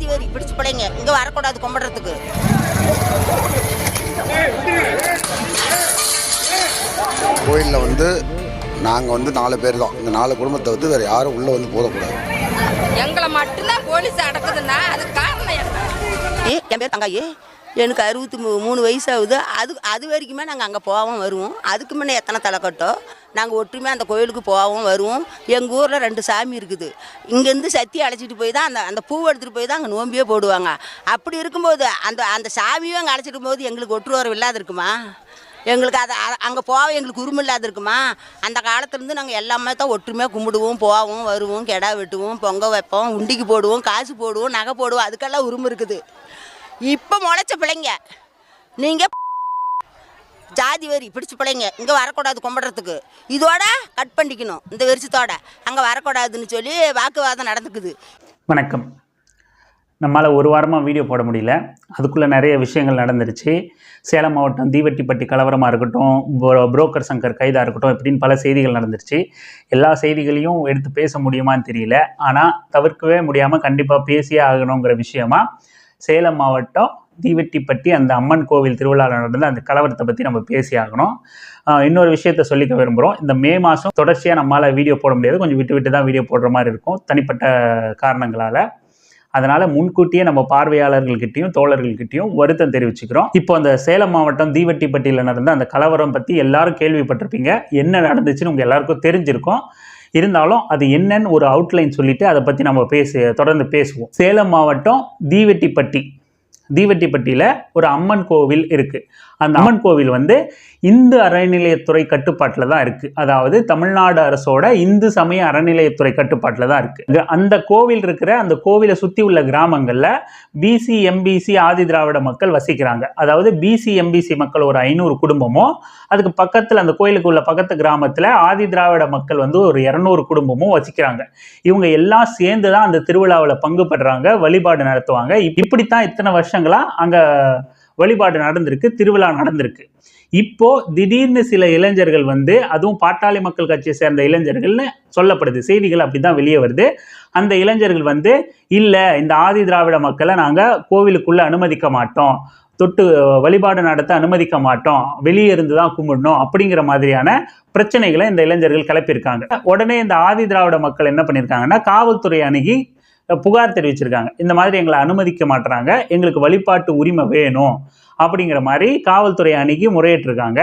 ஜாதி வரி பிடிச்சு பிள்ளைங்க இங்க வரக்கூடாது கும்பிடுறதுக்கு. கோயிலில் வந்து நாங்கள் வந்து நாலு பேர் தான் இந்த நாலு குடும்பத்தை வந்து வேறு யாரும் உள்ளே வந்து போடக்கூடாது. எங்களை மட்டும்தான் போலீஸ் அடக்குதுன்னா அதுக்கு காரணம் என்ன? ஏ என் பேர் தங்காயி. எனக்கு அறுபத்தி மூணு வயசு ஆகுது. அது அது வரைக்குமே நாங்கள் அங்கே போவோம் வருவோம். அதுக்கு முன்னே எத்தனை தலைக்கட்டோ நாங்கள் ஒற்றுமையாக அந்த கோயிலுக்கு போவோம் வருவோம். எங்கள் ஊரில் ரெண்டு சாமி இருக்குது. இங்கேருந்து சத்தி அழைச்சிட்டு போய் தான் அந்த அந்த பூவை எடுத்துகிட்டு போய் தான் அங்கே நோம்பியே போடுவாங்க. அப்படி இருக்கும்போது அந்த அந்த சாமியும் அங்கே அழைச்சிட்டு போது எங்களுக்கு ஒற்று உறவு இல்லாத இருக்குமா? எங்களுக்கு அதை அங்கே போக எங்களுக்கு உரிமை இல்லாத இருக்குமா? அந்த காலத்துலேருந்து நாங்கள் எல்லாமே தான் ஒற்றுமையாக கும்பிடுவோம் போவோம் வருவோம் கெடா வெட்டுவோம் பொங்க வைப்போம் உண்டிக்கு போடுவோம் காசு போடுவோம் நகை போடுவோம் அதுக்கெல்லாம் உரிமை இருக்குது. இப்போ முளைச்ச பிள்ளைங்க நீங்கள் ஜாதி வரி பிடிச்சி பிள்ளைங்க இங்கே வரக்கூடாது கும்பிட்றதுக்கு. இதோட கட் பண்ணிக்கணும் இந்த வெறிச்சத்தோட. அங்கே வரக்கூடாதுன்னு சொல்லி வாக்குவாதம் நடந்துக்குது. வணக்கம். நம்மளால் ஒரு வாரமாக வீடியோ போட முடியல. அதுக்குள்ளே நிறைய விஷயங்கள் நடந்துருச்சு. சேலம் மாவட்டம் தீவட்டிப்பட்டி கலவரமாக இருக்கட்டும் ப்ரோ புரோக்கர் சங்கர் கைதாக இருக்கட்டும் இப்படின்னு பல செய்திகள் நடந்துருச்சு. எல்லா செய்திகளையும் எடுத்து பேச முடியுமான்னு தெரியல. ஆனால் தவிர்க்கவே முடியாமல் கண்டிப்பாக பேசியே ஆகணுங்கிற விஷயமா சேலம் மாவட்டம் தீவெட்டிப்பட்டி அந்த அம்மன் கோவில் திருவிழாவில் நடந்த அந்த கலவரத்தை பற்றி நம்ம பேசி ஆகணும். இன்னொரு விஷயத்த சொல்லிக்க விரும்புகிறோம் இந்த மே மாதம் தொடர்ச்சியாக நம்மளால் வீடியோ போட முடியாது. கொஞ்சம் விட்டு விட்டு தான் வீடியோ போடுற மாதிரி இருக்கும். தனிப்பட்ட காரணங்களால். அதனால் முன்கூட்டியே நம்ம பார்வையாளர்கள்கிட்டையும் தோழர்கள்கிட்டையும் வருத்தம் தெரிவிச்சுக்கிறோம். இப்போ அந்த சேலம் மாவட்டம் தீவட்டிப்பட்டியில் நடந்த அந்த கலவரம் பற்றி எல்லாரும் கேள்விப்பட்டிருப்பீங்க. என்ன நடந்துச்சுன்னு உங்கள் எல்லாருக்கும் தெரிஞ்சிருக்கும். இருந்தாலும் அது என்னன்னு ஒரு அவுட்லைன் சொல்லிட்டு அதை பற்றி நம்ம பேச தொடர்ந்து பேசுவோம். சேலம் மாவட்டம் தீவெட்டிப்பட்டி. தீவெட்டிப்பட்டியில் ஒரு அம்மன் கோவில் இருக்குது அந்த அம்மன் கோவில் வந்து இந்து அறநிலையத்துறை கட்டுப்பாட்டில் தான் இருக்குது அதாவது தமிழ்நாடு அரசோட இந்து சமய அறநிலையத்துறை கட்டுப்பாட்டில் தான் இருக்குது அந்த கோவில் இருக்கிற அந்த கோவிலை சுற்றி உள்ள கிராமங்களில் பிசி எம்பிசி ஆதி திராவிட மக்கள் வசிக்கிறாங்க. அதாவது பிசி எம்பிசி மக்கள் ஒரு ஐநூறு குடும்பமும் அதுக்கு பக்கத்தில் அந்த கோயிலுக்கு உள்ள பக்கத்து கிராமத்தில் ஆதி திராவிட மக்கள் வந்து ஒரு இரநூறு குடும்பமும் வசிக்கிறாங்க. இவங்க எல்லாம் சேர்ந்து தான் அந்த திருவிழாவில் பங்குபடுறாங்க வழிபாடு நடத்துவாங்க. இப்- இப்படித்தான் இத்தனை வருஷங்களாக அங்கே வழிபாடு நடந்திருக்கு திருவிழா நடந்திருக்கு. இப்போ திடீர்னு சில இளைஞர்கள் வந்து அதுவும் பாட்டாளி மக்கள் கட்சியை சேர்ந்த இளைஞர்கள்னு சொல்லப்படுது. செய்திகள் அப்படிதான் வெளியே வருது. அந்த இளைஞர்கள் வந்து இல்ல இந்த ஆதி திராவிட மக்களை நாங்க கோவிலுக்குள்ள அனுமதிக்க மாட்டோம். தொட்டு வழிபாடு நடத்த அனுமதிக்க மாட்டோம். வெளியே இருந்து தான் கும்பிடணும். அப்படிங்கிற மாதிரியான பிரச்சனைகளை இந்த இளைஞர்கள் கிளப்பியிருக்காங்க. உடனே இந்த ஆதி திராவிட மக்கள் என்ன பண்ணியிருக்காங்கன்னா காவல்துறை அணுகி புகார் தெரிவிச்சிருக்காங்க. இந்த மாதிரி எங்களை அனுமதிக்க மாட்டுறாங்க எங்களுக்கு வழிபாட்டு உரிமை வேணும். அப்படிங்கிற மாதிரி காவல்துறை அணுகி முறையிட்டிருக்காங்க.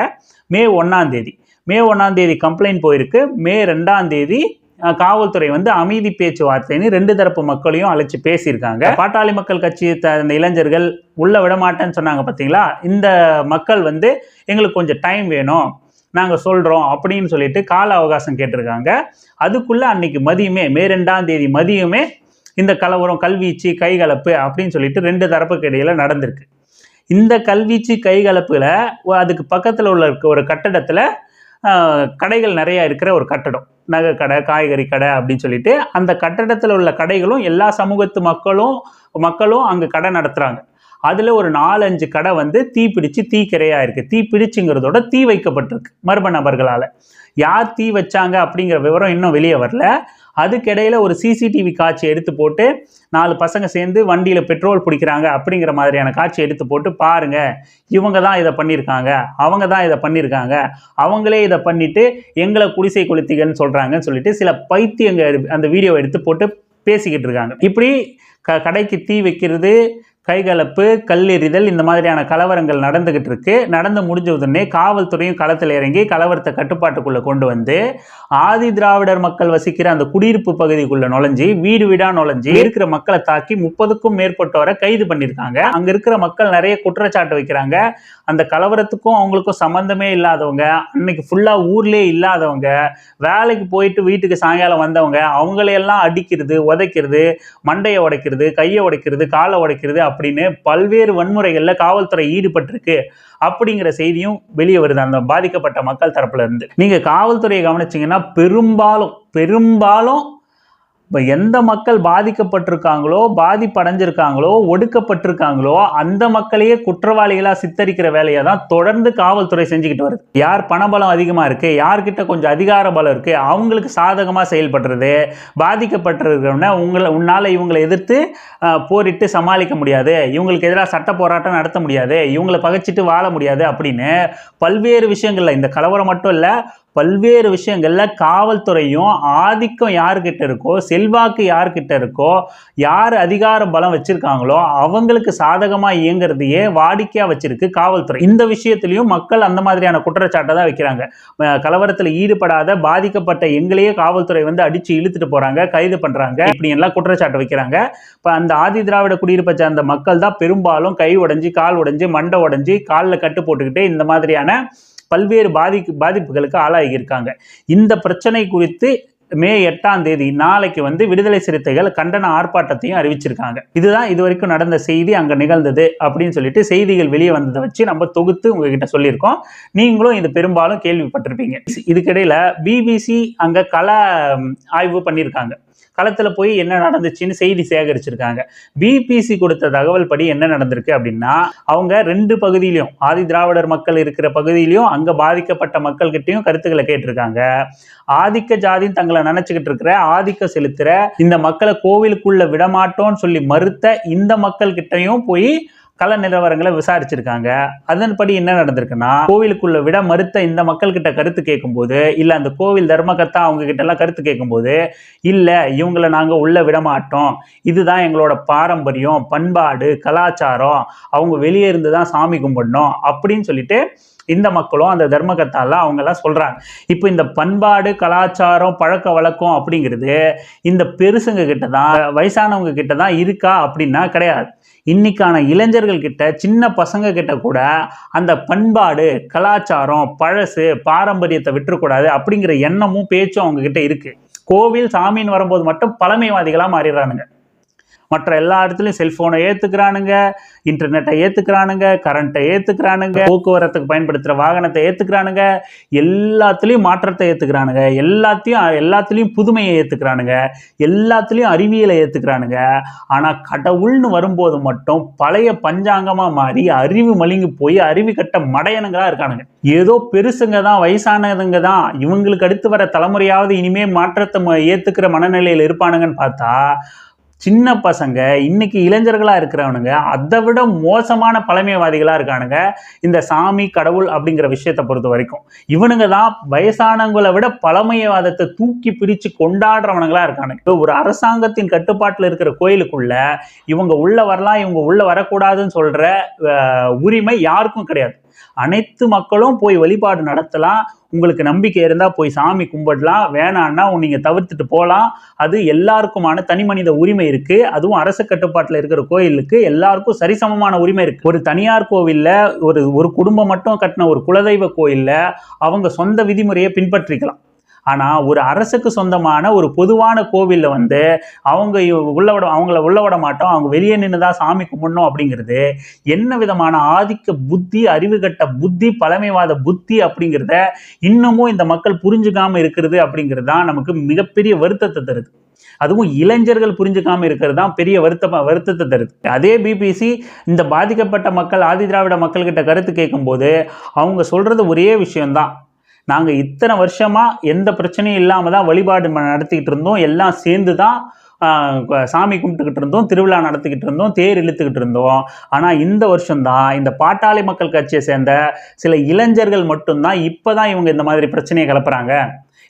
மே ஒன்றாம் தேதி. மே ஒன்றாம் தேதி கம்ப்ளைண்ட் போயிருக்கு. மே ரெண்டாம் தேதி காவல்துறை வந்து அமைதி பேச்சுவார்த்தைன்னு ரெண்டு தரப்பு மக்களையும் அழைச்சி பேசியிருக்காங்க. பாட்டாளி மக்கள் கட்சி இந்த இளைஞர்கள் உள்ள விட மாட்டேன்னு சொன்னாங்க பார்த்தீங்களா இந்த மக்கள் வந்து எங்களுக்கு கொஞ்சம் டைம் வேணும். நாங்கள் சொல்கிறோம் அப்படின்னு சொல்லிட்டு கால அவகாசம் கேட்டிருக்காங்க. அதுக்குள்ளே அன்னைக்கு மதியமே மே ரெண்டாம் தேதி மதியமே இந்த கலவரம் கல்வீச்சு கைகலப்பு அப்படின்னு சொல்லிட்டு ரெண்டு தரப்புக்கு இடையில நடந்திருக்கு. இந்த கல்வீச்சு கைகலப்புல அதுக்கு பக்கத்தில் உள்ள இருக்க ஒரு கட்டடத்தில் கடைகள் நிறையா இருக்கிற ஒரு கட்டடம். நகை கடை காய்கறி கடை அப்படின்னு சொல்லிட்டு அந்த கட்டடத்தில் உள்ள கடைகளும் எல்லா சமூகத்து மக்களும் மக்களும் அங்கே கடை நடத்துகிறாங்க அதில் ஒரு நாலஞ்சு கடை வந்து தீ பிடிச்சு தீக்கிரையாக இருக்குது தீ பிடிச்சுங்கிறதோட தீ வைக்கப்பட்டிருக்கு மர்ம நபர்களால். யார் தீ வச்சாங்க அப்படிங்கிற விவரம் இன்னும் வெளியே வரல. அதுக்கிடையில் ஒரு சிசிடிவி காட்சி எடுத்து போட்டு நாலு பசங்க சேர்ந்து வண்டியில் பெட்ரோல் பிடிக்கிறாங்க அப்படிங்கிற மாதிரியான காட்சி எடுத்து போட்டு பாருங்க. இவங்க தான் இதை பண்ணியிருக்காங்க அவங்க தான் இதை பண்ணியிருக்காங்க அவங்களே இதை பண்ணிட்டு எங்களை குடிசை கொளுத்திகன்னு சொல்கிறாங்கன்னு சொல்லிட்டு சில பைத்தியங்க அந்த வீடியோ எடுத்து போட்டு பேசிக்கிட்டு இருக்காங்க. இப்படி க கடைக்கு தீ வைக்கிறது கைகலப்பு கல்லெறிதல் இந்த மாதிரியான கலவரங்கள் நடந்துகிட்டு இருக்கு. நடந்து முடிஞ்ச உடனே காவல்துறையும் களத்தில் இறங்கி கலவரத்தை கட்டுப்பாட்டுக்குள்ளே கொண்டு வந்து ஆதி திராவிடர் மக்கள் வசிக்கிற அந்த குடியிருப்பு பகுதிக்குள்ள நுழைஞ்சி வீடு வீடாக நுழைஞ்சி இருக்கிற மக்களை தாக்கி முப்பதுக்கும் மேற்பட்டவரை கைது பண்ணியிருக்காங்க. அங்கே இருக்கிற மக்கள் நிறைய குற்றச்சாட்டு வைக்கிறாங்க. அந்த கலவரத்துக்கும் அவங்களுக்கும் சம்மந்தமே இல்லாதவங்க அன்னைக்கு ஃபுல்லாக ஊர்லயே இல்லாதவங்க வேலைக்கு போயிட்டு வீட்டுக்கு சாயங்காலம் வந்தவங்க அவங்களையெல்லாம் அடிக்கிறது உதைக்கிறது மண்டையை உடைக்கிறது கையை உடைக்கிறது காலை உடைக்கிறது அப்படின்னு பல்வேறு வன்முறைகளில் காவல்துறை ஈடுபட்டிருக்கு அப்படிங்கிற செய்தியும் வெளியே வருது. அந்த பாதிக்கப்பட்ட மக்கள் தரப்புல இருந்து. நீங்க காவல்துறையை கவனிச்சீங்கன்னா பெரும்பாலும் பெரும்பாலும் இப்போ எந்த மக்கள் பாதிக்கப்பட்டிருக்காங்களோ பாதிப்படைஞ்சிருக்காங்களோ ஒடுக்கப்பட்டிருக்காங்களோ அந்த மக்களையே குற்றவாளிகளாக சித்தரிக்கிற வேலையை தான் தொடர்ந்து காவல்துறை செஞ்சுக்கிட்டு வருது. யார் பணபலம் அதிகமாக இருக்குது யார்கிட்ட கொஞ்சம் அதிகார பலம் இருக்குது அவங்களுக்கு சாதகமாக செயல்படுறது பாதிக்கப்பட்டிருக்கிறவன உங்களை உன்னால் இவங்களை எதிர்த்து போரிட்டு சமாளிக்க முடியாது இவங்களுக்கு எதிராக சட்ட போராட்டம் நடத்த முடியாது இவங்களை பகைச்சிட்டு வாழ முடியாது அப்படின்னு பல்வேறு விஷயங்களில் இந்த கலவரம் மட்டும் இல்லை பல்வேறு விஷயங்களில் காவல்துறையும் ஆதிக்கம் யார்கிட்ட இருக்கோ செல்வாக்கு யார்கிட்ட இருக்கோ யார் அதிகார பலம் வச்சுருக்காங்களோ அவங்களுக்கு சாதகமாக இயங்குறதையே வாடிக்கையாக வச்சுருக்கு காவல்துறை. இந்த விஷயத்துலையும் மக்கள் அந்த மாதிரியான குற்றச்சாட்டை தான் வைக்கிறாங்க. கலவரத்தில் ஈடுபடாத பாதிக்கப்பட்ட எங்களையே காவல்துறை வந்து அடித்து இழுத்துட்டு போகிறாங்க கைது பண்ணுறாங்க இப்படி எல்லாம் குற்றச்சாட்டு வைக்கிறாங்க. இப்போ அந்த ஆதி திராவிட குடியிருப்பை சார்ந்த மக்கள் தான் பெரும்பாலும் கை உடைஞ்சி கால் உடைஞ்சி மண்டை உடஞ்சி காலில் கட்டு போட்டுக்கிட்டு இந்த மாதிரியான பல்வேறு பாதி பாதிப்புகளுக்கு ஆளாகியிருக்காங்க. இந்த பிரச்சனை குறித்து மே எட்டாம் தேதி நாளைக்கு வந்து விடுதலை சிறுத்தைகள் கண்டன ஆர்ப்பாட்டத்தையும் அறிவிச்சிருக்காங்க. இதுதான் இது வரைக்கும் நடந்த செய்தி அங்கே நிகழ்ந்தது அப்படின்னு சொல்லிட்டு செய்திகள் வெளியே வந்ததை வச்சு நம்ம தொகுத்து உங்ககிட்ட சொல்லியிருக்கோம். நீங்களும் இது பெரும்பாலும் கேள்விப்பட்டிருப்பீங்க. இதுக்கிடையில் பிபிசி அங்கே கல ஆய்வு பண்ணியிருக்காங்க. களத்தில் போய் என்ன நடந்துச்சுன்னு செய்தி சேகரிச்சிருக்காங்க. பிபிசி கொடுத்த தகவல் படி என்ன நடந்திருக்கு அப்படின்னா அவங்க ரெண்டு பகுதியிலையும் ஆதி திராவிடர் மக்கள் இருக்கிற பகுதியிலையும் அங்கே பாதிக்கப்பட்ட மக்கள்கிட்டயும் கருத்துக்களை கேட்டிருக்காங்க. ஆதிக்க ஜாதின்னு தங்களை நினைச்சுக்கிட்டு இருக்கிற ஆதிக்க செலுத்துற இந்த மக்களை கோவிலுக்குள்ள விடமாட்டோம்னு சொல்லி மறுத்த இந்த மக்கள்கிட்டயும் போய் கள நிலவரங்களை விசாரிச்சிருக்காங்க. அதன்படி என்ன நடந்திருக்குன்னா கோவிலுக்குள்ள விட மறுத்த இந்த மக்கள் கிட்ட கருத்து கேட்கும்போது இல்ல அந்த கோவில் தர்மகர்த்தா அவங்க கிட்ட எல்லாம் கருத்து கேட்கும்போது இல்ல இவங்களை நாங்க உள்ள விட மாட்டோம். இதுதான் எங்களோட பாரம்பரியம் பண்பாடு கலாச்சாரம். அவங்க வெளியே இருந்து தான் சாமி கும்பிடணும் அப்படின்னு சொல்லிட்டு இந்த மக்களும் அந்த தர்மகத்தாலாம் அவங்கெல்லாம் சொல்கிறாங்க இப்போ இந்த பண்பாடு கலாச்சாரம் பழக்க வழக்கம் அப்படிங்கிறது இந்த பெருசுங்க கிட்ட தான் வயசானவங்க கிட்ட தான் இருக்கா அப்படின்னா கிடையாது. இன்னைக்கான இளைஞர்கள் கிட்ட சின்ன பசங்க கிட்ட கூட அந்த பண்பாடு கலாச்சாரம் பழசு பாரம்பரியத்தை விட்டுறக்கூடாது அப்படிங்கிற எண்ணமும் பேச்சும் அவங்க கிட்ட இருக்கு. கோவில் சாமின்னு வரும்போது மட்டும் பழமைவாதிகளாக மாறிடுறானுங்க. மற்ற எல்லா இடத்துலையும் செல்போனை ஏத்துக்கிறானுங்க இன்டர்நெட்டை ஏத்துக்கிறானுங்க கரண்ட்டை ஏத்துக்கிறானுங்க போக்குவரத்துக்கு பயன்படுத்துகிற வாகனத்தை ஏத்துக்கிறானுங்க எல்லாத்துலேயும் மாற்றத்தை ஏத்துக்கிறானுங்க. எல்லாத்தையும் எல்லாத்துலேயும் புதுமையை ஏத்துக்கிறானுங்க. எல்லாத்துலேயும் அறிவியலை ஏத்துக்கிறானுங்க. ஆனால் கடவுள்னு வரும்போது மட்டும் பழைய பஞ்சாங்கமாக மாறி அறிவு மலிங்கி போய் அறிவு கட்ட மடையனுங்களா இருக்கானுங்க. ஏதோ பெருசுங்க தான் வயசானதுங்க தான் இவங்களுக்கு அடுத்து வர தலைமுறையாவது இனிமே மாற்றத்தை ம- ஏத்துக்கிற மனநிலையில் இருப்பானுங்கன்னு பார்த்தா சின்ன பசங்க இன்னைக்கு இளைஞர்களாக இருக்கிறவனுங்க அதை விட மோசமான பழமைவாதிகளாக இருக்கானுங்க இந்த சாமி கடவுள் அப்படிங்கிற விஷயத்தை பொறுத்த வரைக்கும். இவனுங்க தான் வயசானவங்களை விட பழமைவாதத்தை தூக்கி பிரித்து கொண்டாடுறவனுங்களா இருக்கானுங்க. இப்போ ஒரு அரசாங்கத்தின் கட்டுப்பாட்டில் இருக்கிற கோயிலுக்குள்ள இவங்க உள்ள வரலாம் இவங்க உள்ள வரக்கூடாதுன்னு சொல்கிற உரிமை யாருக்கும் கிடையாது. அனைத்து மக்களும் போய் வழிபாடு நடத்தலாம். உங்களுக்கு நம்பிக்கை இருந்தால் போய் சாமி கும்பிடலாம். வேணான்னா நீங்கள் தவிர்த்துட்டு போகலாம் அது எல்லாருக்குமான தனி மனித உரிமை இருக்கு. அதுவும் அரசு கட்டுப்பாட்டில் இருக்கிற கோயிலுக்கு எல்லாருக்கும் சரிசமமான உரிமை இருக்கு. ஒரு தனியார் கோவில்ல ஒரு ஒரு குடும்பம் மட்டும் கட்டின ஒரு குலதெய்வ கோயிலில் அவங்க சொந்த விதிமுறையை பின்பற்றிக்கலாம். ஆனால் ஒரு அரசுக்கு சொந்தமான ஒரு பொதுவான கோவிலில் வந்து அவங்க உள்ள விட அவங்கள உள்ள விட மாட்டோம். அவங்க வெளியே நின்று தான் சாமி கும்பிடணும் அப்படிங்கிறது என்ன விதமான ஆதிக்க புத்தி அறிவுகட்ட புத்தி பழமைவாத புத்தி அப்படிங்கிறத இன்னமும் இந்த மக்கள் புரிஞ்சுக்காம இருக்கிறது அப்படிங்கிறது தான் நமக்கு மிகப்பெரிய வருத்தத்தை தருது. அதுவும் இளைஞர்கள் புரிஞ்சுக்காம இருக்கிறது தான் பெரிய வருத்த வருத்தத்தை தருது. அதே பிபிசி இந்த பாதிக்கப்பட்ட மக்கள் ஆதி திராவிட மக்கள்கிட்ட கருத்து கேட்கும்போது அவங்க சொல்றது ஒரே விஷயம்தான். நாங்கள் இத்தனை வருஷமாக எந்த பிரச்சனையும் இல்லாமல் தான் வழிபாடு நடத்திக்கிட்டு இருந்தோம். எல்லாம் சேர்ந்து தான் சாமி கும்பிட்டுக்கிட்டு இருந்தோம் திருவிழா நடத்திக்கிட்டு இருந்தோம் தேர் இழுத்துக்கிட்டு இருந்தோம். ஆனால் இந்த வருஷம்தான் இந்த பாட்டாளி மக்கள் கட்சியை சேர்ந்த சில இளைஞர்கள் மட்டும்தான் இப்போ தான் இவங்க இந்த மாதிரி பிரச்சனையை கிளப்புறாங்க.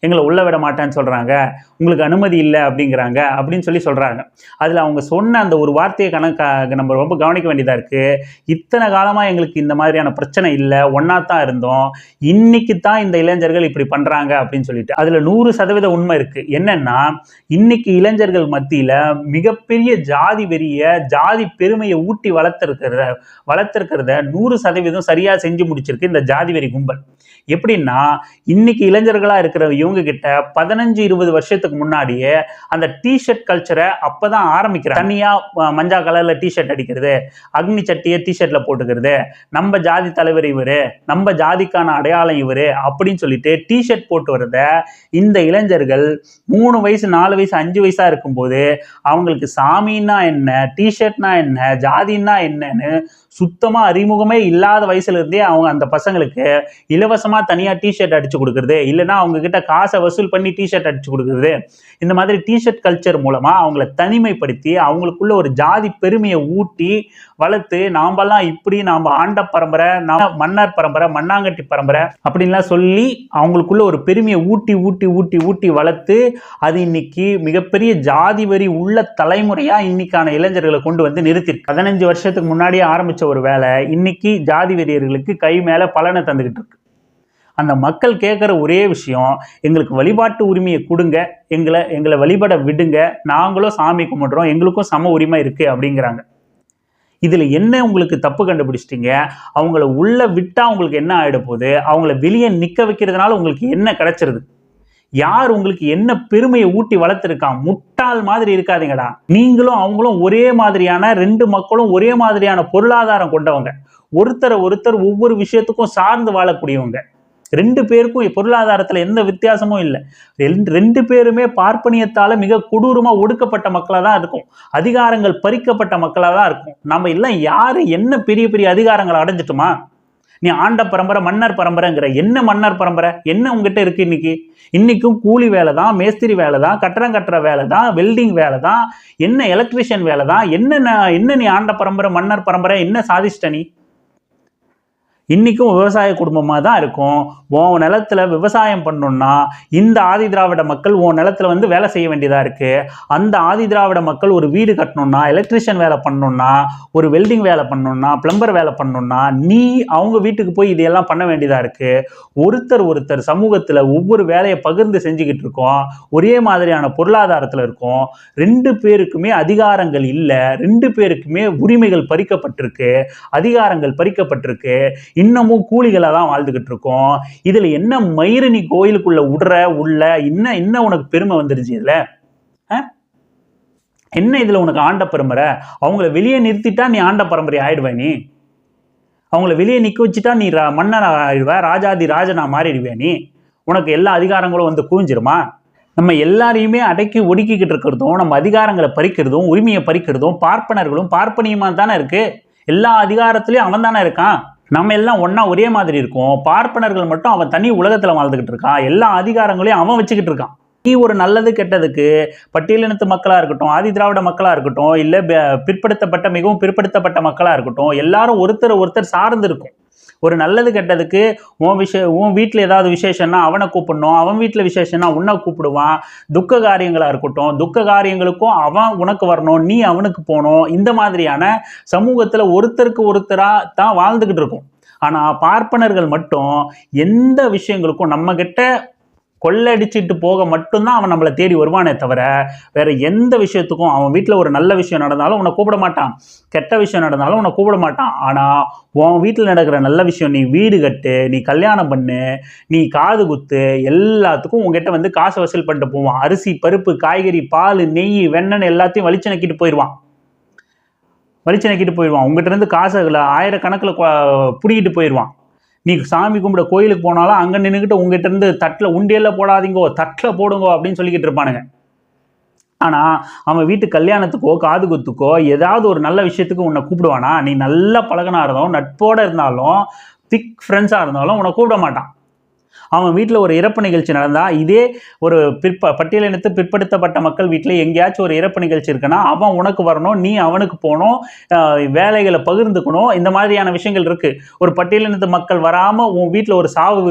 எங்களை உள்ள விட மாட்டேன்னு சொல்கிறாங்க உங்களுக்கு அனுமதி இல்லை அப்படிங்கிறாங்க. அப்படின்னு சொல்லி சொல்கிறாங்க அதில் அவங்க சொன்ன அந்த ஒரு வார்த்தையை கணக்காக நம்ம ரொம்ப கவனிக்க வேண்டியதாக இருக்குது இத்தனை காலமாக எங்களுக்கு இந்த மாதிரியான பிரச்சனை இல்லை. ஒன்றா தான் இருந்தோம். இன்னைக்கு தான் இந்த இளைஞர்கள் இப்படி பண்ணுறாங்க அப்படின்னு சொல்லிட்டு. அதில் நூறு சதவீத உண்மை இருக்குது என்னென்னா இன்னைக்கு இளைஞர்கள் மத்தியில் மிகப்பெரிய ஜாதி வெறிய ஜாதி பெருமையை ஊட்டி வளர்த்துருக்கிறத வளர்த்துருக்கிறத நூறு சதவீதம் சரியாக செஞ்சு முடிச்சிருக்கு இந்த ஜாதி வெறி கும்பல். எப்படின்னா இன்னைக்கு இளைஞர்களாக இருக்கிறவையும் இவங்க கிட்ட பதினஞ்சு இருபது வருஷத்துக்கு முன்னாடியே அந்த டிஷர்ட் கல்ச்சரை அப்பதான் ஆரம்பிக்கிறாங்க. தனியா மஞ்சா கலரில் கலர்ல டிஷர்ட் அடிக்கிறது அக்னி சட்டியை டிஷர்ட்ல போட்டுக்கிறது நம்ம ஜாதி தலைவர் இவரு நம்ம ஜாதிக்கான அடையாளம் இவரு அப்படின்னு சொல்லிட்டு டிஷர்ட் போட்டு வரத இந்த இளைஞர்கள் மூணு வயசு நாலு வயசு அஞ்சு வயசா இருக்கும்போது அவங்களுக்கு சாமின்னா என்ன டிஷர்ட்னா என்ன ஜாதின்னா என்னன்னு சுத்தமா அறிமுகமே இல்லாத வயசுல இருந்தே அவங்க அந்த பசங்களுக்கு இலவசமா தனியா டிஷர்ட் அடிச்சு கொடுக்குறது இல்லைன்னா அவங்க கிட்ட காசை வசூல் பண்ணி டிஷர்ட் அடிச்சு கொடுக்குறது. இந்த மாதிரி டிஷர்ட் கல்ச்சர் மூலமா அவங்கள தனிமைப்படுத்தி அவங்களுக்குள்ள ஒரு ஜாதி பெருமையை ஊட்டி வளர்த்து நாம்பெல்லாம் இப்படி நாம் ஆண்ட பரம்பரை நாம மன்னர் பரம்பரை மண்ணாங்கட்டி பரம்பரை அப்படின்லாம் சொல்லி அவங்களுக்குள்ள ஒரு பெருமையை ஊட்டி ஊட்டி ஊட்டி ஊட்டி வளர்த்து அது இன்னைக்கு மிகப்பெரிய ஜாதி வரி உள்ள தலைமுறையா இன்னைக்கான இளைஞர்களை கொண்டு வந்து நிறுத்திருக்கு பதினஞ்சு வருஷத்துக்கு முன்னாடியே ஆரம்பிச்ச ஒரு வேலை இன்னைக்கு ஜாதி வெறியர்களுக்கு கை மேலே பலனை தந்துக்கிட்டு இருக்கு. அந்த மக்கள் கேட்குற ஒரே விஷயம் எங்களுக்கு வழிபாட்டு உரிமையை கொடுங்க எங்களை எங்களை வழிபட விடுங்க நாங்களும் சாமி கும்பிட்றோம் எங்களுக்கும் சம உரிமை இருக்கு அப்படிங்கிறாங்க. இதில் என்ன உங்களுக்கு தப்பு கண்டுபிடிச்சிட்டீங்க? அவங்கள உள்ளே விட்டால் உங்களுக்கு என்ன ஆகிட போகுது? அவங்கள வெளியே நிற்க வைக்கிறதுனால உங்களுக்கு என்ன கிடைச்சிருது? யார் உங்களுக்கு என்ன பெருமையை ஊட்டி வளர்த்துருக்கான் முட்டாள் மாதிரி இருக்காதீங்கடா. நீங்களும் அவங்களும் ஒரே மாதிரியான ரெண்டு மக்களும் ஒரே மாதிரியான பொருளாதாரம் கொண்டவங்க. ஒருத்தரை ஒருத்தர் ஒவ்வொரு விஷயத்துக்கும் சார்ந்து வாழக்கூடியவங்க. ரெண்டு பேருக்கும் பொருளாதாரத்தில் எந்த வித்தியாசமும் இல்லை. ரெண்டு ரெண்டு பேருமே பார்ப்பனியத்தால் மிக கொடூரமாக ஒடுக்கப்பட்ட மக்களாக தான் இருக்கும். அதிகாரங்கள் பறிக்கப்பட்ட மக்களாக தான் இருக்கும். நம்ம எல்லாம் யார் என்ன பெரிய பெரிய அதிகாரங்களை அடைஞ்சிட்டுமா? நீ ஆண்ட பரம்பரை மன்னர் பரம்பரைங்கிற என்ன மன்னர் பரம்பரை? என்ன உங்ககிட்ட இருக்கு இன்னைக்கு? இன்னைக்கும் கூலி வேலை தான் மேஸ்திரி வேலை தான் கட்டடம் கட்டுற வேலை தான் வெல்டிங் வேலை தான் என்ன எலக்ட்ரிஷியன் வேலை தான் என்ன என்ன நீ ஆண்ட பரம்பரை மன்னர் பரம்பரை என்ன சாதிச்சிட்ட நீ? இன்றைக்கும் விவசாய குடும்பமாக தான் இருக்கும். உன் நிலத்துல விவசாயம் பண்ணணும்னா இந்த ஆதி திராவிட மக்கள் உன் நிலத்துல வந்து வேலை செய்ய வேண்டியதாக இருக்குது அந்த ஆதி திராவிட மக்கள் ஒரு வீடு கட்டணும்னா எலக்ட்ரிஷியன் வேலை பண்ணணும்னா ஒரு வெல்டிங் வேலை பண்ணணும்னா பிளம்பர் வேலை பண்ணணும்னா நீ அவங்க வீட்டுக்கு போய் இதையெல்லாம் பண்ண வேண்டியதாக இருக்குது ஒருத்தர் ஒருத்தர் சமூகத்தில் ஒவ்வொரு வேலையை பகிர்ந்து செஞ்சுக்கிட்டு இருக்கோம். ஒரே மாதிரியான பொருளாதாரத்தில் இருக்கும். ரெண்டு பேருக்குமே அதிகாரங்கள் இல்லை. ரெண்டு பேருக்குமே உரிமைகள் பறிக்கப்பட்டிருக்கு. அதிகாரங்கள் பறிக்கப்பட்டிருக்கு. இன்னமும் கூலிகளாக தான் வாழ்ந்துக்கிட்டு இருக்கோம். இதில் என்ன மயிறு நீ கோயிலுக்குள்ள விடுற உள்ள என்ன என்ன உனக்கு பெருமை வந்துருச்சு இதில்? என்ன இதில் உனக்கு ஆண்ட பரம்பரை? அவங்கள வெளியே நிறுத்திட்டா நீ ஆண்ட பரம்பரை ஆயிடுவ நீ. அவங்கள வெளியே நிற்க வச்சுட்டா நீ ரா- மன்னர் ஆயிடுவ ராஜாதி ராஜனா மாறிடுவே நீ. உனக்கு எல்லா அதிகாரங்களும் வந்து குவிஞ்சிருமா நம்ம எல்லாரையுமே அடக்கி ஒடுக்கிக்கிட்டு இருக்கிறதும் நம்ம அதிகாரங்களை பறிக்கிறதும் உரிமையை பறிக்கிறதும் பார்ப்பனர்களும் பார்ப்பனியமாக தானே இருக்கு. எல்லா அதிகாரத்திலையும் அவன் தானே இருக்கான். நம்ம எல்லாம் ஒன்றா ஒரே மாதிரி இருக்கோம். பார்ப்பனர்கள் மட்டும் அவன் தனி உலகத்தில் வாழ்ந்துக்கிட்டு இருக்கான் எல்லா அதிகாரங்களையும் அவன் வச்சுக்கிட்டு இருக்கான். நீ ஒரு நல்லது கெட்டதுக்கு பட்டியலினத்து மக்களாக இருக்கட்டும் ஆதி திராவிட மக்களாக இருக்கட்டும் இல்லை பிற்படுத்தப்பட்ட மிகவும் பிற்படுத்தப்பட்ட மக்களாக இருக்கட்டும் எல்லாரும் ஒருத்தர் ஒருத்தர் சார்ந்து இருக்கும். ஒரு நல்லது கெட்டதுக்கு உன் விஷய உன் வீட்டில் ஏதாவது விசேஷம்னா அவனை கூப்பிடணும் அவன் வீட்டில் விசேஷம்னா உன்னை கூப்பிடுவான். துக்க காரியங்களாக இருக்கட்டும் துக்க காரியங்களுக்கும் அவன் உனக்கு வரணும் நீ அவனுக்கு போகணும். இந்த மாதிரியான சமூகத்தில் ஒருத்தருக்கு ஒருத்தராக தான் வாழ்ந்துக்கிட்டு இருக்கும். ஆனால் பார்ப்பனர்கள் மட்டும் எந்த விஷயங்களுக்கும் நம்மக்கிட்ட கொள்ளடிச்சிட்டு போக மட்டும்தான் அவன் நம்மளை தேடி வருவானே தவிர வேற எந்த விஷயத்துக்கும் அவன் வீட்டில் ஒரு நல்ல விஷயம் நடந்தாலும் உன்னை கூப்பிட மாட்டான். கெட்ட விஷயம் நடந்தாலும் உன்னை கூப்பிட மாட்டான். ஆனால் உன் வீட்டில் நடக்கிற நல்ல விஷயம் நீ வீடு கட்டு நீ கல்யாணம் பண்ணு நீ காது குத்து எல்லாத்துக்கும் உங்ககிட்ட வந்து காசு வசூல் பண்ணிட்டு போவான். அரிசி பருப்பு காய்கறி பால் நெய் வெண்ணெய் எல்லாத்தையும் வலிச்சணக்கிட்டு போயிடுவான் வலிச்சணக்கிட்டு போயிடுவான் உங்ககிட்ட இருந்து காசை ஆயிரக்கணக்கில் பிடிக்கிட்டு போயிடுவான் நீ சாமி கும்பிட கோயிலுக்கு போனாலும் அங்கே நின்றுக்கிட்டு உங்ககிட்ட இருந்து தட்டில் உண்டியல்ல போடாதீங்கோ தட்டில் போடுங்கோ அப்படின்னு சொல்லிக்கிட்டு இருப்பானுங்க. ஆனால் அவன் வீட்டு கல்யாணத்துக்கோ காது குத்துக்கோ ஏதாவது ஒரு நல்ல விஷயத்துக்கு உன்னை கூப்பிடுவானா? நீ நல்ல பழகனா இருந்தாலும் நட்போட இருந்தாலும் திக் ஃப்ரெண்ட்ஸாக இருந்தாலும் உன்னை கூப்பிட மாட்டான். அவன் வீட்டில் ஒரு இறப்பு நிகழ்ச்சி நடந்தால் இதே ஒரு பிற்ப பட்டியலினத்து பிற்படுத்தப்பட்ட மக்கள் வீட்டில் எங்கேயாச்சும் ஒரு இறப்பு நிகழ்ச்சி இருக்குன்னா அவன் உனக்கு வரணும் நீ அவனுக்கு போகணும் வேலைகளை பகிர்ந்துக்கணும் இந்த மாதிரியான விஷயங்கள் இருக்குது ஒரு பட்டியலினத்து மக்கள் வராமல் உன் வீட்டில் ஒரு சாவு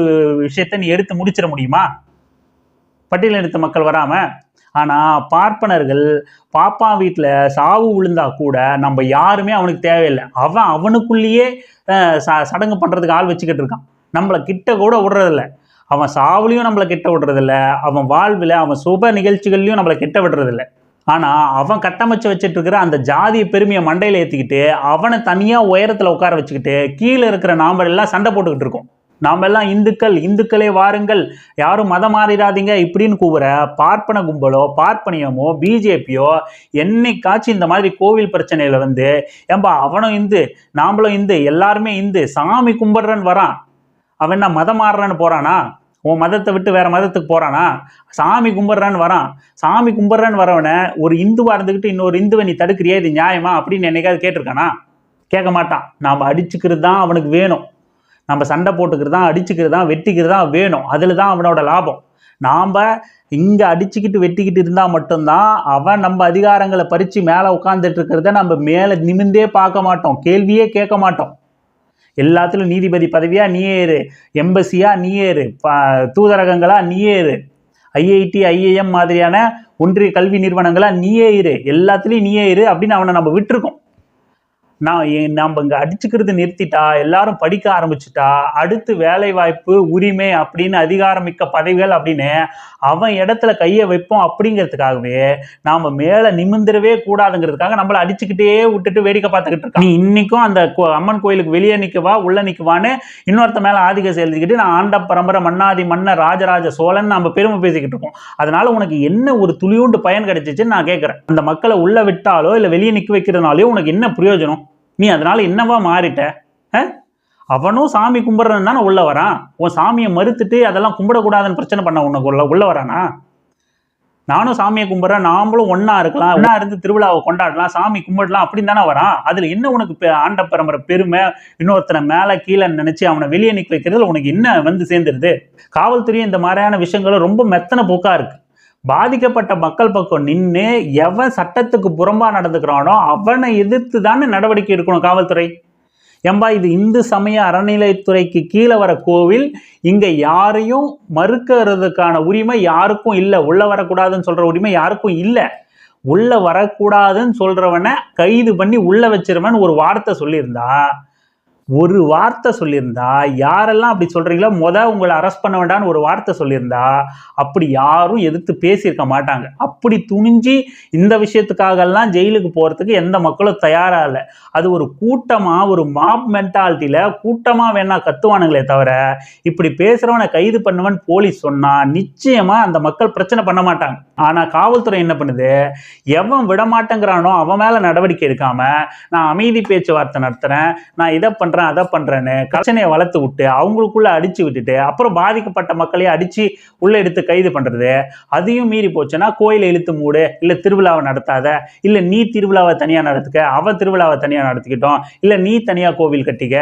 விஷயத்தை நீ எடுத்து முடிச்சிட முடியுமா? பட்டியலினத்து மக்கள் வராமல் ஆனால் பார்ப்பனர்கள் பாப்பா வீட்டில் சாவு விழுந்தா கூட நம்ம யாருமே அவனுக்கு தேவையில்லை. அவன் அவனுக்குள்ளேயே ச சடங்கு பண்ணுறதுக்கு ஆள் வச்சுக்கிட்டு இருக்கான். நம்மளை கிட்ட கூட விடுறதில்ல. அவன் சாவுலையும் நம்மளை கிட்ட விடுறதில்ல அவன் வாழ்வில் அவன் சுப நிகழ்ச்சிகள்லையும் நம்மளை கிட்ட விடுறதில்ல. ஆனால் அவன் கட்டமைச்சு வச்சுட்டு இருக்கிற அந்த ஜாதிய பெருமையை மண்டையில் ஏற்றிக்கிட்டு அவனை தனியாக உயரத்தில் உட்கார வச்சுக்கிட்டு கீழே இருக்கிற நாம எல்லாம் சண்டை போட்டுக்கிட்டு இருக்கோம். நாம் எல்லாம் இந்துக்கள் இந்துக்களே வாருங்கள் யாரும் மதம் மாறிடாதீங்க இப்படின்னு கூவுற பார்ப்பன கும்பலோ பார்ப்பனியமோ பிஜேபியோ என்னைக்காச்சும் இந்த மாதிரி கோவில் பிரச்சனையில் வந்து ஏம்பா அவனும் இந்து நாமளும் இந்து எல்லாருமே இந்து சாமி கும்பிட்றன்னு வரான். அவன் என்ன மதம் மாறுறான்னு போறானா? உன் மதத்தை விட்டு வேற மதத்துக்கு போறானா? சாமி கும்பிட்றான்னு வரான். சாமி கும்பிட்றான்னு வரவனை ஒரு இந்துவா இருந்துக்கிட்டு இன்னொரு இந்துவை நீ தடுக்கிறியா? இது நியாயமா? அப்படின்னு என்னைக்காவது கேட்டிருக்கானா? கேட்க மாட்டான். நாம் அடிச்சுக்கிறது தான் அவனுக்கு வேணும். நம்ம சண்டை போட்டுக்கிறது தான் அடிச்சுக்கிறது தான் வெட்டிக்கிறது தான் வேணும். அதில் தான் அவனோட லாபம். நாம் இங்கே அடிச்சுக்கிட்டு வெட்டிக்கிட்டு இருந்தால் மட்டும்தான் அவன் நம்ம அதிகாரங்களை பறித்து மேலே உட்காந்துட்டு இருக்கிறத நம்ம மேலே நிமிந்தே பார்க்க மாட்டோம். கேள்வியே கேட்க மாட்டோம். எல்லாத்துலையும் நீதிபதி பதவியாக நீ ஏறு. எம்பசியாக நீ ஏறு. தூதரகங்களாக தூதரகங்களா ஏறு. ஐஐடி ஐஏஎம் மாதிரியான ஒன்றிய கல்வி நிறுவனங்களாக நீயே இரு. எல்லாத்துலேயும் நீயே இரு அப்படின்னு அவனை நம்ம விட்டுருக்கோம். நான் நம்ம இங்கே அடிச்சுக்கிறது நிறுத்திட்டா எல்லாரும் படிக்க ஆரம்பிச்சுட்டா அடுத்து வேலை வாய்ப்பு உரிமை அப்படின்னு அதிகாரமிக்க பதவிகள் அப்படின்னு அவன் இடத்துல கையை வைப்போம் அப்படிங்கிறதுக்காகவே நாம மேலே நிமிந்திரவே கூடாதுங்கிறதுக்காக நம்மளை அடிச்சுக்கிட்டே விட்டுட்டு வேடிக்கை பார்த்துக்கிட்டு இருக்கான். நீ இன்னைக்கும் அந்த கோ- அம்மன் கோயிலுக்கு வெளியே நிற்கவா உள்ள நிற்கவான்னு இன்னொருத்த மேலே ஆதிக்கம் செலுத்திக்கிட்டு நான் ஆண்ட பரம்பரை மன்னாதி மன்னர் ராஜராஜ சோழன் நம்ம பெருமை பேசிக்கிட்டு இருக்கோம். அதனால உனக்கு என்ன ஒரு துளியூண்டு பயன் கிடைச்சிச்சுன்னு நான் கேட்குறேன் அந்த மக்களை உள்ள விட்டாலோ இல்லை வெளியே நிற்க வைக்கிறதுனாலயோ உனக்கு என்ன பிரயோஜனம்? நீ அதனால என்னவா மாறிட்ட? ஆ? அவனும் சாமி கும்பிட்றன்னு தானே உள்ள வரான். உன் சாமியை மறுத்துட்டு அதெல்லாம் கும்பிடக்கூடாதுன்னு பிரச்சனை பண்ண உனக்கு உள்ள உள்ள வரானா? நானும் சாமியை கும்பிட்றேன் நாமளும் ஒன்றா இருக்கலாம் ஒண்ணா இருந்து திருவிழாவை கொண்டாடலாம் சாமி கும்பிடலாம் அப்படின்னு தானே வரான். அதுல என்ன உனக்கு பெ- ஆண்ட பரம்பரை பெருமை? இன்னொருத்தனை மேல கீழே நினைச்சு அவனை வெளியே நிக்க வைக்கிறதுல உனக்கு என்ன வந்து சேர்ந்துருது? காவல்துறையும் இந்த மாதிரியான விஷயங்களும் ரொம்ப மெத்தன போக்கா இருக்கு. பாதிக்கப்பட்ட மக்கள் பக்கம் நின்று எவன் சட்டத்துக்கு புறம்பாக நடந்துக்கிறானோ அவனை எதிர்த்து தானே நடவடிக்கை எடுக்கணும் காவல்துறை. ஏம்பா இது இந்து சமய அறநிலைத்துறைக்கு கீழே வர கோவில் இங்கே யாரையும் மறுக்கிறதுக்கான உரிமை யாருக்கும் இல்லை. உள்ளே வரக்கூடாதுன்னு சொல்கிற உரிமை யாருக்கும் இல்லை. உள்ளே வரக்கூடாதுன்னு சொல்கிறவனை கைது பண்ணி உள்ளே வச்சிருவன் ஒரு வார்த்தை சொல்லியிருந்தா ஒரு வார்த்தை சொல்லியிருந்தா யாரெல்லாம் அப்படி சொல்கிறீங்களோ மொதல் உங்களை அரெஸ்ட் பண்ண வேண்டாம்னு ஒரு வார்த்தை சொல்லியிருந்தா அப்படி யாரும் எதிர்த்து பேசியிருக்க மாட்டாங்க. அப்படி துணிஞ்சு இந்த விஷயத்துக்காகலாம் ஜெயிலுக்கு போகிறதுக்கு எந்த மக்களும் தயாராக இல்லை. அது ஒரு கூட்டமாக ஒரு மாப் மென்டாலிட்டியில் கூட்டமாக வேணா கத்துவானுங்களே தவிர இப்படி பேசுகிறவனை கைது பண்ணுவன் போலீஸ் சொன்னால் நிச்சயமாக அந்த மக்கள் பிரச்சனை பண்ண மாட்டாங்க. ஆனால் காவல்துறை என்ன பண்ணுது? எவன் விட மாட்டேங்கிறானோ அவன் மேலே நடவடிக்கை எடுக்காமல் நான் அமைதி பேச்சுவார்த்தை நடத்துகிறேன் நான் இதை பண்ணுறேன் பண்றேன் அதை பண்றேன்னு பிரச்சனையை வளர்த்து விட்டு அவங்களுக்குள்ள அடிச்சு விட்டுட்டு அப்புறம் பாதிக்கப்பட்ட மக்களையும் அடிச்சு உள்ள எடுத்து கைது பண்றது அதையும் மீறி போச்சுன்னா கோயிலை இழுத்து மூடு இல்ல திருவிழாவை நடத்தாத இல்ல நீ திருவிழாவை தனியா நடத்துக்க அவ திருவிழாவை தனியா நடத்திக்கிட்டோம் இல்ல நீ தனியா கோவில் கட்டிக்க.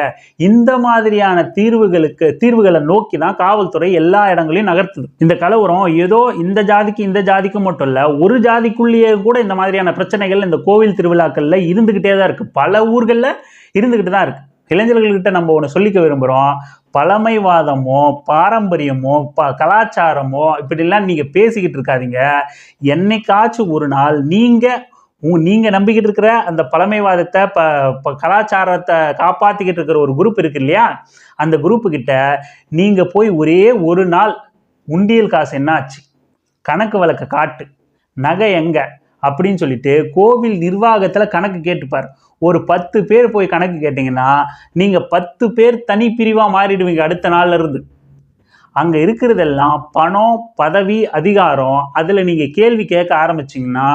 இந்த மாதிரியான தீர்வுகளுக்கு தீர்வுகளை நோக்கி தான் காவல்துறை எல்லா இடங்களையும் நகர்த்துது. இந்த கலவரம் ஏதோ இந்த ஜாதிக்கு இந்த ஜாதிக்கு மட்டும் இல்ல ஒரு ஜாதிக்குள்ளேயே கூட இந்த மாதிரியான பிரச்சனைகள் இந்த கோவில் திருவிழாக்கள்ல இருந்துகிட்டே தான் இருக்கு. பல ஊர்களில் இருந்துகிட்டு தான் இருக்கு. இளைஞர்கள்கிட்ட நம்ம ஒன்று சொல்லிக்க விரும்புகிறோம் பழமைவாதமோ பாரம்பரியமோ ப கலாச்சாரமோ இப்படிலாம் நீங்கள் பேசிக்கிட்டு இருக்காதீங்க. என்னைக்காச்சும் ஒரு நாள் நீங்கள் உங்க நீங்கள் நம்பிக்கிட்டு இருக்கிற அந்த பழமைவாதத்தை ப ப- கலாச்சாரத்தை காப்பாற்றிக்கிட்டு இருக்கிற ஒரு குரூப் இருக்கு இல்லையா? அந்த குரூப்புக்கிட்ட நீங்கள் போய் ஒரே ஒரு நாள் உண்டியல் காசு என்னாச்சு? கணக்கு வழக்கை காட்டு. நகை எங்கே? அப்படின்னு சொல்லிட்டு கோவில் நிர்வாகத்தில் கணக்கு கேட்டுப்பார். ஒரு பத்து பேர் போய் கணக்கு கேட்டிங்கன்னா நீங்கள் பத்து பேர் தனி பிரிவாக மாறிடுவீங்க அடுத்த நாளில் இருந்து. அங்கே இருக்கிறதெல்லாம் பணம் பதவி அதிகாரம் அதில் நீங்கள் கேள்வி கேட்க ஆரம்பிச்சிங்கன்னா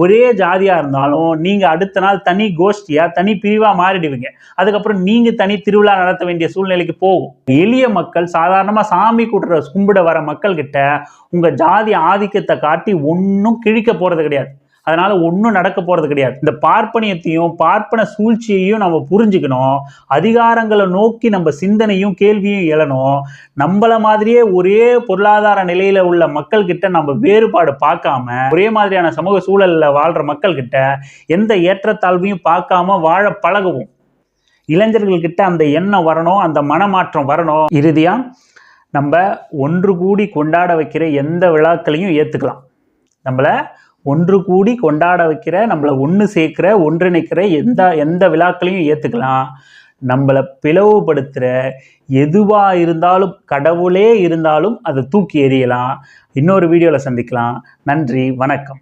ஒரே ஜாதியாக இருந்தாலும் நீங்கள் அடுத்த நாள் தனி கோஷ்டியாக தனி பிரிவாக மாறிடுவீங்க. அதுக்கப்புறம் நீங்கள் தனி திருவிழா நடத்த வேண்டிய சூழ்நிலைக்கு போகும். எளிய மக்கள் சாதாரணமாக சாமி கூட்டுற கும்பிட வர மக்கள்கிட்ட உங்கள் ஜாதி ஆதிக்கத்தை காட்டி ஒன்றும் கிழிக்க போகிறது கிடையாது. அதனால ஒன்றும் நடக்க போகிறது கிடையாது. இந்த பார்ப்பனியத்தையும் பார்ப்பன சூழ்ச்சியையும் நம்ம புரிஞ்சுக்கணும். அதிகாரங்களை நோக்கி நம்ம சிந்தனையும் கேள்வியும் எழணும். நம்மள மாதிரியே ஒரே பொருளாதார நிலையில உள்ள மக்கள் கிட்ட நம்ம வேறுபாடு பார்க்காம ஒரே மாதிரியான சமூக சூழல்ல வாழ்ற மக்கள் கிட்ட எந்த ஏற்றத்தாழ்வையும் பார்க்காம வாழ பழகுவோம். இளைஞர்கள்கிட்ட அந்த எண்ணம் வரணும் அந்த மனமாற்றம் வரணும். இறுதியாக நம்ம ஒன்று கூடி கொண்டாட வைக்கிற எந்த விழாக்களையும் ஏற்றுக்கலாம் நம்மள ஒன்று கூடி கொண்டாட வைக்கிற நம்மளை ஒன்று சேர்க்கிற ஒன்றிணைக்கிற எந்த எந்த விழாக்களையும் ஏற்றுக்கலாம் நம்மளை பிளவுபடுத்துகிற எதுவாக இருந்தாலும் கடவுளே இருந்தாலும் அதை தூக்கி எறியலாம். இன்னொரு வீடியோவில் சந்திக்கலாம். நன்றி வணக்கம்.